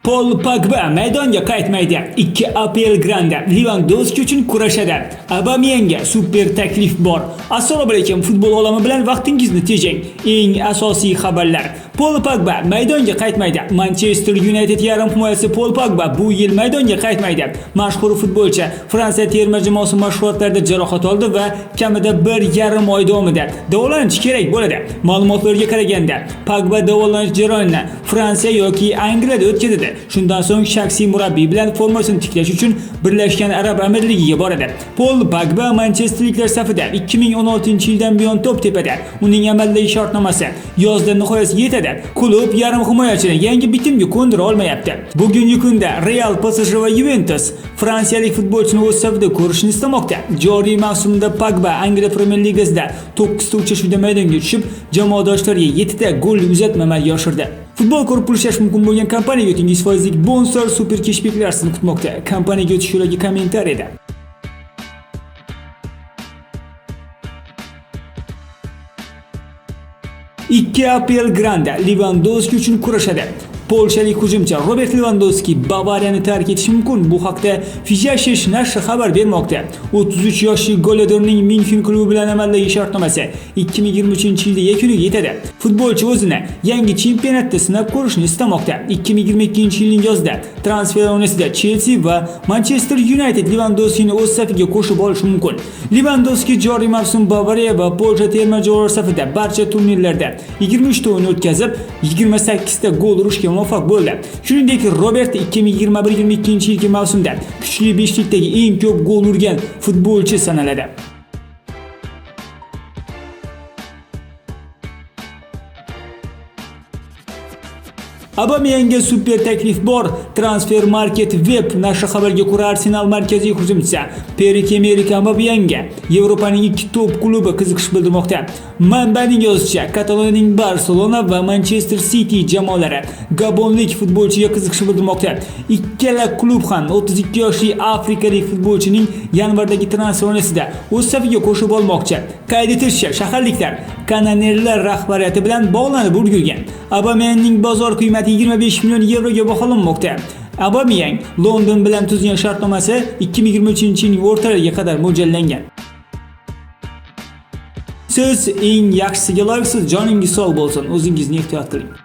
Pol Pogba maydonga qaytmaydi. 2 aprel Granda Lewandowski uchun kurashadi. Aubameyangga super taklif bor. Assalomu alaykum futbol olami bilan vaqtingizni tejang. Eng asosiy xabarlar. Pol Pogba maydonga qaytmaydi. Manchester United yarim himoyasi Pol Pogba bu yil maydonga qaytmaydi. Mashhur futbolchi Fransiya terma jamoasi mashg'ulotlarida jarohat oldi va kamida bir yarim oy davomida davolanish kerak bo'ladi. Ma'lumotlarga qaraganda, Pogba davolanish jarayonini Fransiya yoki Angliyada o'tkazadi. Shundan so'ng shaxsiy murabbiy bilan formasini tiklash uchun Birlashgan Arab Amirligiga boradi. Pol Pogba Manchesterliklar safida 2016-yildan buyon to'p tepada. Uning amaldagi shartnomasi yozda nihoyasiga yetadi. Klub yarim himoyachini yangi bitimga ko'ndira olmayapti. Bugungi kunda Real, PSG va Juventus fransiyalik futbolchini o'z safida ko'rishni istamoqda. Joriy mavsumda Pogba Angliya Premyer Ligasida 9 ta uchrashuvda maydonga tushib, jamoadoshlariga 7 ta gol uzatma amalga oshirdi. Futbol ko'rib pulishlash mumkin bo'lgan kompaniyaga o'tingiz foizlik bonuslar super keshbeklar sizni kutmoqda. Kompaniyaga o'tish yo'lagi kommentariyada. Ikki aprel Granda Lewandowski uchun kurashadi. Polshalik hujumchi Robert Lewandowski Bavariyani tark etishi mumkin. Bu haqda Fijashish nashri xabar bermoqda. 33 yoshli goleadorning Minfen klubi bilan amaldagi shartnomasi 2023-yilda yakuniga yetadi. Futbolchi o'zini yangi chempionatda sinab ko'rishni istamoqda. 2022-yilning yozida transfer oynasida Chelsea va Manchester United Lewandowskini o'z safiga qo'shib olishi mumkin. Lewandowski joriy mavsum Bavariya va Polsha terma jamoalari safida barcha turnirlarda 23 ta o'yin o'tkazib, 28 ta gol urishga muvaffaq bo'ldi. Shuningdek, Robert 2021-22 yilgi mavsumda kuchli beshlikdagi eng ko'p gol urgan futbolchi sanaladi. Aubameyangga super taklif bor. Transfer Market Web nashri xabarga ko'ra Arsenal markaziy hujumchisi Perik Emerik Aubameyangga Yevropaning ikki top klubi qiziqish bildirmoqda. Manbaning yozishicha, Kataloniyaning Barselona va Manchester City jamoalari gabonlik futbolchiga qiziqish bildirmoqda. Ikkala klub ham 32 yoshli afrikalik futbolchining yanvardagi transfer oynasida o'z safiga qo'shib olmoqchi. Qayd etilishicha, shaharliklar kananerlar rahbariyati bilan bog'lanib ulgurgan. Aubameyangning bozor qiymati 25 million yevroga baholanmoqda. Aubameyang London bilan tuzgan shartnomasi 2023-yilning o'rtalariga qadar mo'ljallangan. Siz eng yaxshisiga loyiqsiz, joningiz sog' bo'lsin, o'zingizni ehtiyot qiling.